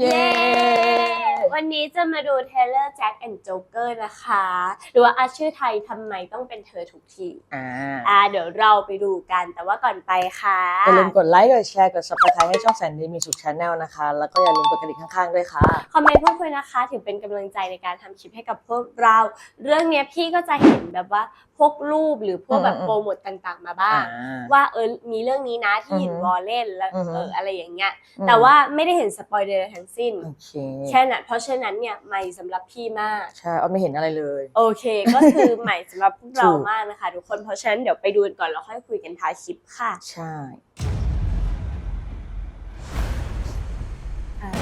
เย้ วันนี้จะมาดูเทเลอร์แจ็คแอนด์โจ๊กเกอร์นะคะ หรือว่าอาชื่อไทยทำไมต้องเป็นเธอทุกที อ่าอ่าเดี๋ยวเราไปดูกัน แต่ว่าก่อนไปค่ะ อย่าลืมกดไลค์ กดแชร์ กด subscribe ให้ช่องแสนดีมีสุขชาแนลนะคะ แล้วก็อย่าลืมกดกระดิ่งข้างๆด้วยค่ะ คอมเมนต์พูดคุยนะคะ ถือเป็นกำลังใจในการทำคลิปให้กับพวกเรา เรื่องเนี้ยพี่ก็จะเห็นแบบว่าพวกรูปหรือพวกแบบอืมอืม โปรโมทต่างๆ มาบ้าง อ่า ว่าเออ มีเรื่องนี้นะที่อือฮึหยินวอลเล่นแล้วอือฮึ เอออะไรอย่างเงี้ยอืมแต่ว่าไม่ได้เห็นสปอยเดอร์ทั้งสิ้น โอเค แค่นั้นเพราะฉะนั้นเนี่ยไม่สำหรับพี่มาก ใช่เอาไม่เห็นอะไรเลย โอเค ก็คือใหม่สำหรับพวกเราถูกมากนะคะ ทุกคนเพราะฉะนั้นเดี๋ยวไปดูกันก่อนแล้วค่อยคุยกันท้ายคลิปค่ะ ใช่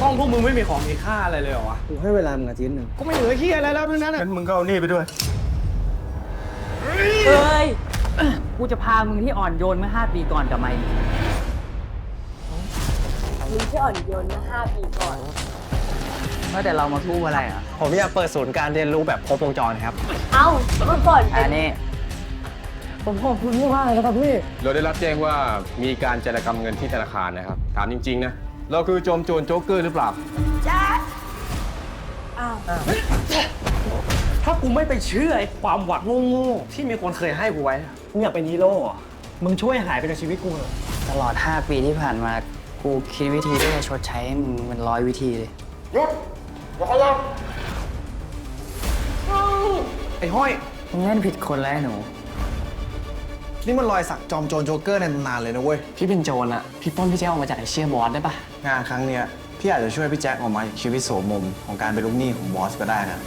กล้องพวกมึงไม่มีของมีค่าอะไรเลยเหรอวะกูให้เวลามึงอาทิตย์หนึ่งก็ไม่เหลือเฮียอะไรแล้วทั้งนั้นอะงั้นมึงก็เอานี่ไปด้วย เฮ้ย กูจะพามึงที่อ่อนโยนเมื่อ 5 ปีก่อนกลับมาอีกมึงที่อ่อนโยนมาห้าปีก่อน เมื่อแต่เรามาสู้อะไรอะ ผมอยากเปิดศูนย์การเรียนรู้แบบครบวงจรครับ เอ้าเมื่อก่อนอัเป็นนนี้ ผมขอบคุณมากเลยครับพี่ เราได้รับแจ้งว่ามีการจารกรรมเงินที่ธนาคารนะครับ ถามจริง ๆ นะ เราคือโจมโจรโจ๊กเกอร์หรือเปล่าอ้าวถ้ากูไม่ไปเชื่อไอ้ความหวังโง่ๆที่มีคนเคยให้กูไว้อะมึงอยากเป็นฮีโร่เหรอมึงช่วยหายไปจากชีวิตกูเถอะตลอด 5 ปีที่ผ่านมา กูคิดวิธีที่จะชดใช้ให้มึงเป็นร้อยวิธีเลย ไอ้ห้อยมึงเล่นผิดคนแล้วไอ้หนู นี่มันรอยสักจอมโจรโจ๊กเกอร์ในตำนานเลยนะเว้ย พี่เป็นโจรอะพี่ปล้นพี่แจ๊คออกมาจากไอเชียบอสได้ปะงานครั้งเนี้ยพี่อาจจะช่วยพี่แจ็คออกมาจากชีวิตโสมมของการเป็นลูกหนี้ของบอสก็ได้นะ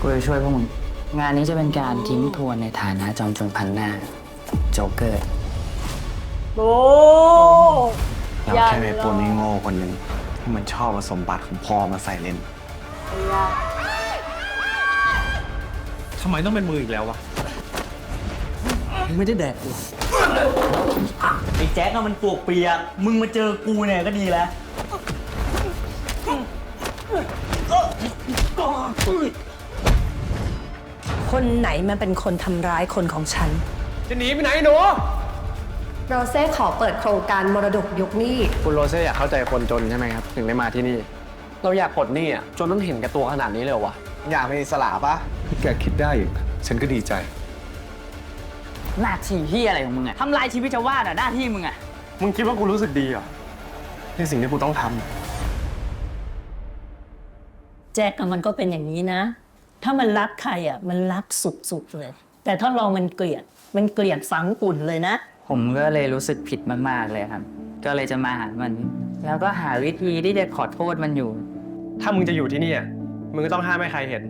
กูจะช่วยพวกมึง งานนี้จะเป็นการทิ้งทวนในฐานะจอมโจรพันหน้า โจ๊กเกอร์โอ้เราแค่เป็นปนนี่โง่คนหนึ่งที่มันชอบผสมบัติของพ่อมาใส่เล่น ทำไมต้องเป็นมืออีกแล้ววะ ไม่ได้แดกกูไอ้แจ๊คมันปวกเปียก มึงมาเจอกูเนี่ยก็ดีแล้ว คนไหนมันเป็นคนทำร้ายคนของฉัน จะหนีไปไหนหนู โรเซ่ขอเปิดโครงการมรดกยกหนี้ คุณโรเซ่อยากเข้าใจคนจนใช่ไหมครับ ถึงได้มาที่นี่ เราอยากปลดหนี้อะจนต้องเห็นแกับตัวขนาดนี้เลยเหรอวะอยากเป็นอิสระปะที่แกคิดได้อีกฉันก็ดีใจ หน้าที่ที่อะไรของมึงอะทำลายชีวิตชาวบ้านอะหน้าที่มึงอะมึงคิดว่ากูรู้สึกดีเหรอในสิ่งที่กูต้องทำแจ็คอะมันก็เป็นอย่างนี้นะ ถ้ามันรักใครอะมันรักสุดๆเลย แต่ถ้าเรามันเกลียด มันเกลียดฝังกุ่นเลยนะ ผมก็เลยรู้สึกผิดมากๆเลยครับ ก็เลยจะมาหามัน แล้วก็หาวิธีที่จะขอโทษมันอยู่ ถ้ามึงจะอยู่ที่นี่อะมึงก็ต้องห้ามไม่ใครเห็น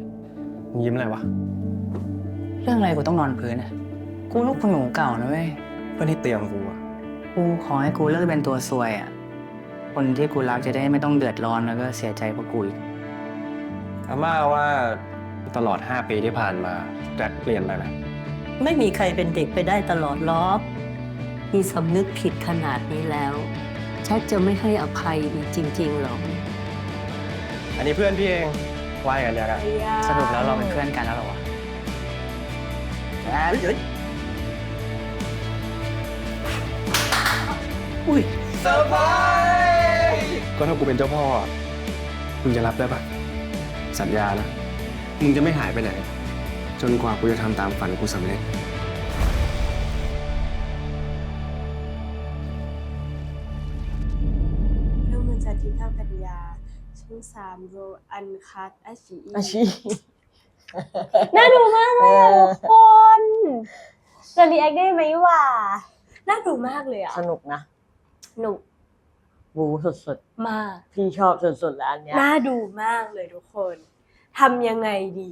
มึงยิ้มอะไรวะ เรื่องอะไรกูต้องนอนพื้นอะกูลูกคุณหนูเก่านะเว้ย เพื่อนที่เตรียมกูอะกูขอให้กูเลิกเป็นตัวซวยอะคนที่กูรักจะได้ไม่ต้องเดือดร้อนแล้วก็เสียใจเพราะกูอีกอาม่าว่าตลอด 5 ปีที่ผ่านมาแจ็คเปลี่ยนไปไหมไม่มีใครเป็นเด็กไปได้ตลอดล้อกมีสำนึกผิดขนาดนี้แล้วแจ็คจะไม่ให้อภัยอีกจริง ๆ หรอ อันนี้เพื่อนพี่เองไว้กันเดียวกันสรุปแล้วเราเป็นเพื่อนกันแล้วเหรอวะก็ถ้ากูเป็นเจ้าพ่ออะมึงจะรับได้ปะสัญญานะ มึงจะไม่หายไปไหน จนกว่ากูจะทำตามฝันกูสำเร็จ ช่องสามโรอันคัตอาชีอาชีพน่าดูมากเลยอะทุกคนจะรีแอคได้ไหมวะน่าดูมากเลยอะสนุกนะหนุกบูสุดมาก ๆ พี่ชอบสุดๆแล้วอันเนี้ย น่าดูมากเลยทุกคนทำยังไงดี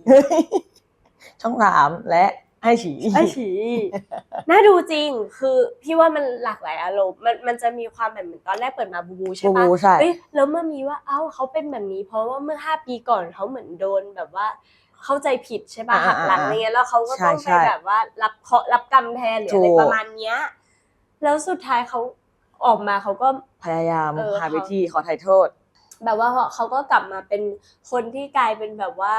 ช่องสามและ ให้ฉีไอฉีน่าดูจริงคือพี่ว่ามันหลากหลายอารมณ์มันมันจะมีความแบบเหมือนตอนแรกเปิดมาบูบูใช่บูปะบูใช่ เอ้ยแล้วเมื่อมีว่าเอ้าเขาเป็นแบบนี้ เพราะว่าเมื่อห้าปีก่อนเขาเหมือนโดนแบบว่า เข้าใจผิดใช่ปะอ่าหักหลังอ่าอะไรเงี้ยแล้วเขาก็ต้องใช่ไปใช่แบบว่ารับเคราะห์รับกรรมแทนหรืออะไรถูกประมาณเนี้ยแล้วสุดท้ายเขาออกมาเขาก็พยายามเออหาวิธีขอไถ่โทษ แบบว่าเขาก็กลับมาเป็นคนที่กลายเป็นแบบว่า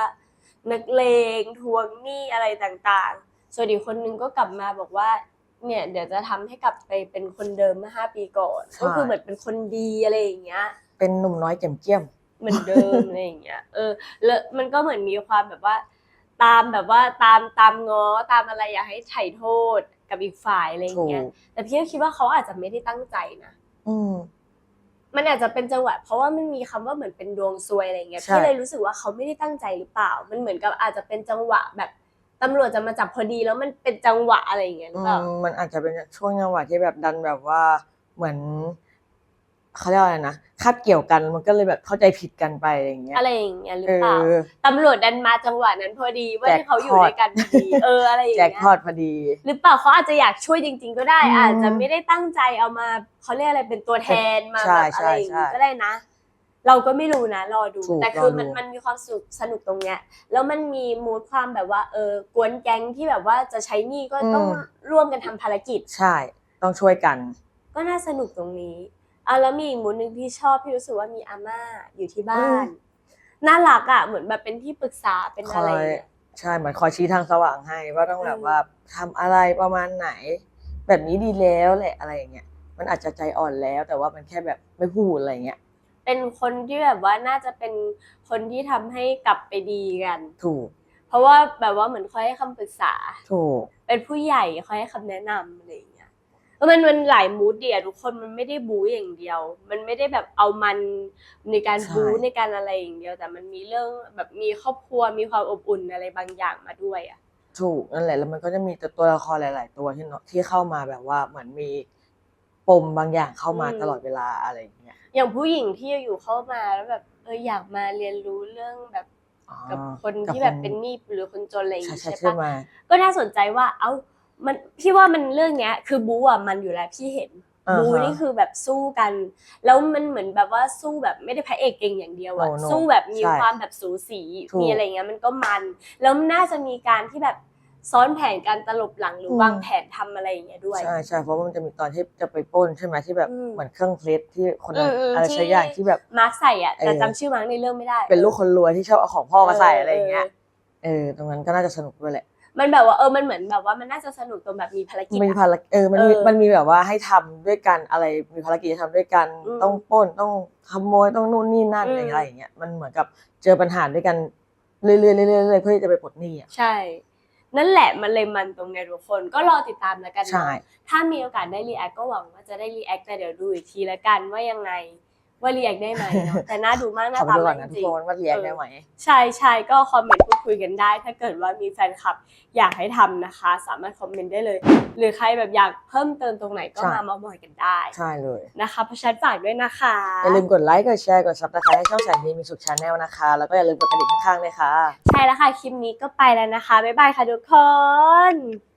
นักเลงทวงหนี้อะไรต่างๆ ส่วนอีกคนนึงก็กลับมาบอกว่าเนี่ยเดี๋ยวจะทำให้กลับไปเป็นคนเดิมเมื่อห้าปีก่อนใช่ก็คือเหมือนเป็นคนดีอะไรอย่างเงี้ย เป็นหนุ่มน้อยเจียมเจียมอเหมือนเดิมอะไรอย่างเงี้ยเออแล้วมันก็เหมือนมีความแบบว่า ตามแบบว่าตามตามง้อตามอะไรอยากให้ไถ่โทษกับอีกฝ่ายอะไรอย่างเงี้ยถูกแต่พี่ก็คิดว่าเขาอาจจะไม่ได้ตั้งใจนะอืมมันอาจจะเป็นจังหวะเพราะว่ามันมีคำว่าเหมือนเป็นดวงซวยอะไรเงี้ยใช่พี่เลยรู้สึกว่าเขาไม่ได้ตั้งใจหรือเปล่า มันเหมือนกับอาจจะเป็นจังหวะแบบ ตำรวจจะมาจับพอดีแล้วมันเป็นจังหวะอะไรอย่างเงี้ยหรือเปล่า อืมมันอาจจะเป็นช่วงจังหวะที่แบบดันแบบว่าเหมือนเขาเรียกว่าอะไรนะคาบเกี่ยวกันมันก็เลยแบบเข้าใจผิดกันไปอะไรอย่างเงี้ยอะไรอย่างเงี้ยหรือเอเปล่าอ ตำรวจดันมาจังหวะนั้นพอดีว่าแจ็คที่เขาอยู่พอต ด้วยกันพอดีเอออะไรอย่างแจ็คเงี้ยพอตพอดี หรือเปล่าเขาอาจจะอยากช่วยจริง ๆ ก็ได้ อืมอาจจะไม่ได้ตั้งใจเอามาเขาเรียกอะไรเป็นตัวแทนมาใช่แบบอะไรอย่างใช่ งี้ใช่ก็ได้นะ เราก็ไม่รู้นะรอดู ถูกแต่คือรอดูมันมันมีความสนุกสนุกตรงเนี้ยแล้วมันมีมูดความแบบว่าเออกวนแก๊งที่แบบว่าจะใช้หนี้ก็ต้องร่วมกันทำภารกิจ ใช่ ต้องช่วยกัน ก็น่าสนุกตรงนี้อะแล้วมีอีกมูดหนึ่งที่ชอบที่รู้สึกว่ามีอาม่าอยู่ที่บ้าอืน ม น่ารักอะเหมือนแบบเป็นที่ปรึกษาเป็นคอะอไรยอย่างเงี้ยใช่เหมือนคอยชี้ทางสว่างให้ ว่าต้องแบบอืม ว่าทำอะไรประมาณไหน แบบนี้ดีแล้วแหละอะไรอย่างเงี้ยมันอาจจะใจอ่อนแล้วแต่ว่ามันแค่แบบไม่พูดอะไรเงี้ย เป็นคนที่แบบว่าน่าจะเป็นคนที่ทำให้กลับไปดีกัน ถูก เพราะว่าแบบว่าเหมือนคอยให้คำปรึกษา ถูก เป็นผู้ใหญ่คอยให้คำแนะนำอะไรอย่างเงี้ยเออมันมันหลายมูดเดียทุกคนมันไม่ได้บู๊อย่างเดียว มันไม่ได้แบบเอามันในการใช่ บู๊ในการอะไรอย่างเดียว แต่มันมีเรื่องแบบมีครอบครัวมีความอบอุ่นอะไรบางอย่างมาด้วยอะ ถูกนั่นแหละแล้วมันก็จะมีตัวละครหลาย ๆ ตัวที่เนาะที่เข้ามาแบบว่าเหมือนมี ปมบางอย่างเข้ามาตลอดเวลาอะไรอย่างเงี้ยอย่างผู้หญิงที่อยู่เข้ามาแล้วแบบเอออยากมาเรียนรู้เรื่องแบบกับคนที่แบบเป็นหนี้หรือคนจนอะไรอย่างใช่งี้ใช่ใช่ปะก็น่าสนใจว่า เอ้ามันพี่ว่ามันเรื่องเนี้ย คือบูอะมันอยู่แล้วพี่เห็นบูนี่คือแบบสู้กัน แล้วมันเหมือนแบบว่าสู้แบบไม่ได้พระเอกเก่งอย่างเดียวอะสู้แบบมีความแบบสูสีมีอะไรเงี้ยมันก็มัน แล้วมันน่าจะมีการที่แบบ ซ้อนแผนการตลบหลังหรืออม วางแผนทำอะไรอย่างเงี้ยด้วย ใช่ใช่เพราะว่ามันจะมีตอนที่จะไปปล้นใช่ไหมที่แบบอืมเหมือนเครื่องเพชรที่คนนั้นอืมอืมอะไรที่ สักอย่างที่แบบ มาร์คใส่อะแต่เออ จำชื่อมาร์คในเรื่องไม่ได้เป็นลูกคนรวยที่ชอบเอาของพ่อมาใส่อะไรอย่างเงี้ยเออเออตรงนั้นก็น่าจะสนุกด้วยแหละมันแบบว่าเออมันเหมือนแบบว่ามันน่าจะสนุกตรงแบบมีภารกิจมีอะ ภารกิจเออมันมีเออมันมีแบบว่าให้ทำด้วยกันอะไรมีภารกิจให้ทำด้วยกันอืมต้องปล้นต้องขโมยต้องนู่นนี่นั่นอืม อะไรอย่างเงี้ยมันเหมือนกับเจอปัญหาด้วยกันเรื่อยๆเรื่อยๆเรื่อยๆเพื่อที่จะไปปลดหนี้อะ ใช่ นั่นแหละมันเลยมันตรงเนี้ยทุกคนก็รอติดตามแล้วกันใช่เนาะถ้ามีโอกาสได้รีแอคก็หวังว่าจะได้รีแอคแต่เดี๋ยวดูอีกทีแล้วกันว่ายังไง ว่ารีแอคได้ไหมเนาะแต่น่าดูมากขน่าอไปตามดูก่มาอนกนะจทุกริงคนว่าเรียกได้ไหมๆใช่ใช่ก็คอมเมนต์พูดคุยกันได้ ถ้าเกิดว่ามีแฟนคลับอยากให้ทำนะคะ สามารถคอมเมนต์ได้เลย หรือใครแบบอยากเพิ่มเติมตรงไหนก็ใช่ มาเมาท์มอยกันได้ใช่เลยนะคะเพราะฉะนันฝากด้วยนะคะอย่าลืมกดไลค์กดแชร์กดซับสไครต์ให้ช่องแสนดีมีสุขชาแนลนะคะ แล้วก็อย่าลืมกดกระดิ่งข้างๆเลยค่ะ ใช่แล้วค่ะคลิปนี้ก็ไปแล้วนะคะบ๊ายบายค่ะทุกคน